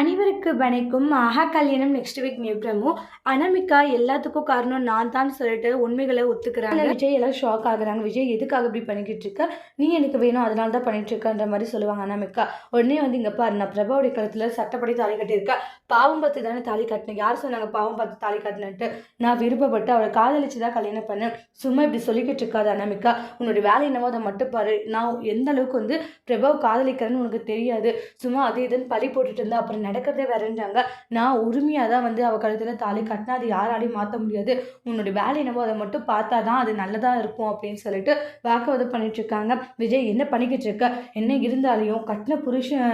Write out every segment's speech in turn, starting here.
அனைவருக்கு வணக்கம். மகா கல்யாணம் நெக்ஸ்ட் வீக் நியூக்ரமோ அனாமிகா எல்லாத்துக்கும் காரணம் நான் தான் சொல்லிட்டு உண்மைகளை ஒத்துக்கிறாங்க. விஜய் எல்லாம் ஷாக் ஆகுறாங்க. விஜய் எதுக்காக இப்படி பண்ணிக்கிட்டு இருக்க? நீ எனக்கு வேணும் அதனால தான் பண்ணிட்டு இருக்கன்ற மாதிரி சொல்லுவாங்க அனாமிகா. உடனே வந்து இங்கே பாரு நான் பிரபாவுடைய கழுத்தில் சட்டப்படி தாலி கட்டியிருக்கேன். பாவம் பார்த்து தானே தாலி கட்டினேன். யார் சொன்னாங்க பாவம் பார்த்து தாலி கட்டினட்டு நான் விருப்பப்பட்டு அவளை காதலிச்சு தான் கல்யாணம் பண்ணேன். சும்மா இப்படி சொல்லிக்கிட்டு இருக்காது அனாமிகா. உன்னோட வேலை என்னவோ அதை மட்டும் பாரு. நான் எந்த அளவுக்கு வந்து பிரபாவ் காதலிக்கிறேன்னு உனக்கு தெரியாது. சும்மா அது இதுன்னு பழி போட்டுட்டு இருந்தா அப்புறம் நடக்கிறதே வேறன்றாங்க நான் உரிமையாக தான் வந்து அவள் கழுத்தில் தாலி கட்டினா அது யாராலையும் மாற்ற முடியாது. உன்னோட வேலை என்னவோ அதை மட்டும் பார்த்தா தான் அது நல்லதாக இருக்கும் அப்படின்னு சொல்லிட்டு வாக்குவாதம் பண்ணிட்டுருக்காங்க. விஜய் என்ன பண்ணிக்கிட்டு இருக்க என்ன இருந்தாலையும் கட்டின புருஷன்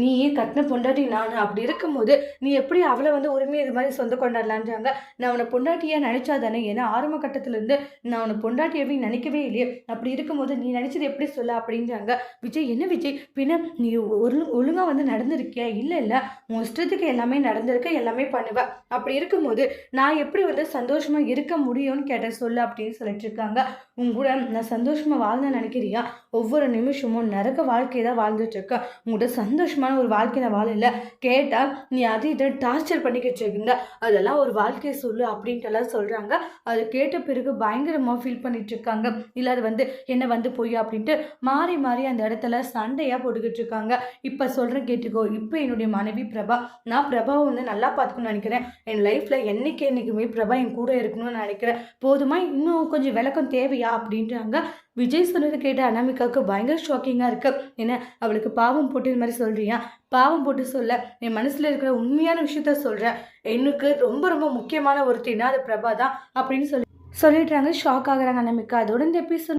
நீ கட்டின பொண்டாட்டி நான். அப்படி இருக்கும்போது நீ எப்படி அவளை வந்து உரிமை இது மாதிரி சொந்த கொண்டாடலான்றாங்க? நான் உன்னை பொண்டாட்டியாக நினச்சா தானே ஏன்னா ஆரம்ப கட்டத்துலேருந்து நான் உன்னை பொண்டாட்டியவே நினைக்கவே இல்லையே. அப்படி இருக்கும்போது நீ நினச்சது எப்படி சொல்ல? அப்படின்றாங்க. விஜய் என்ன விஜய்? பின்ன நீ ஒரு ஒழுங்காக வந்து நடந்திருக்கியா? இல்லை இல்லை. உன் இஷ்டத்துக்கு எல்லாமே நடந்திருக்க எல்லாமே பண்ணுவ. அப்படி இருக்கும்போது நான் எப்படி வந்து சந்தோஷமாக இருக்க முடியும்னு கேட்ட சொல்லு அப்படின்னு சொல்லிட்டு இருக்காங்க. உன் கூட நான் சந்தோஷமாக வாழ்ந்து நினைக்கிறியா? ஒவ்வொரு நிமிஷமும் நரக வாழ்க்கையை தான் வாழ்ந்துட்டு இருக்கேன் உங்கள்கிட்ட சந்தோஷமான ஒரு வாழ்க்கை நான் வாழல. கேட்டால் நீ அது இதை டார்ச்சர் பண்ணிக்கிட்டு இருந்த அதெல்லாம் ஒரு வாழ்க்கையை சொல்லு அப்படின்ட்டு எல்லாம் சொல்கிறாங்க அது கேட்ட பிறகு பயங்கரமாக ஃபீல் பண்ணிட்டு இருக்காங்க. இல்லை அது வந்து என்ன வந்து போய் அப்படின்ட்டு மாறி மாறி அந்த இடத்துல சண்டையாக போட்டுக்கிட்டு இருக்காங்க. இப்போ சொல்கிறேன் கேட்டுக்கோ. இப்போ என்னுடைய மனைவி பிரபா நான் பிரபாவை வந்து நல்லா பார்த்துக்கணும்னு நினைக்கிறேன். என் லைஃப்பில் என்னைக்கு என்னைக்குமே பிரபா என் கூட இருக்கணும்னு நினைக்கிறேன். போதுமா? இன்னும் கொஞ்சம் விளக்கம் தேவையா? அப்படின்றாங்க. விஜய் சொன்னதை கேட்ட அனாமிகாவுக்கு பயங்கர ஷாக்கிங்காக இருக்கு. என்ன அவளுக்கு பாவம் போட்டு இது மாதிரி சொல்றியா? பாவம் போட்டு சொல்ல என் மனசில் இருக்கிற உண்மையான விஷயத்த சொல்கிறேன் எனக்கு ரொம்ப ரொம்ப முக்கியமான ஒருத்தின்னா அது பிரபா தான் அப்படின்னு சொல்லி சொல்லிடுறாங்க. ஷாக் ஆகுறாங்க அனாமிகா. அதோட இந்த எபிசோட்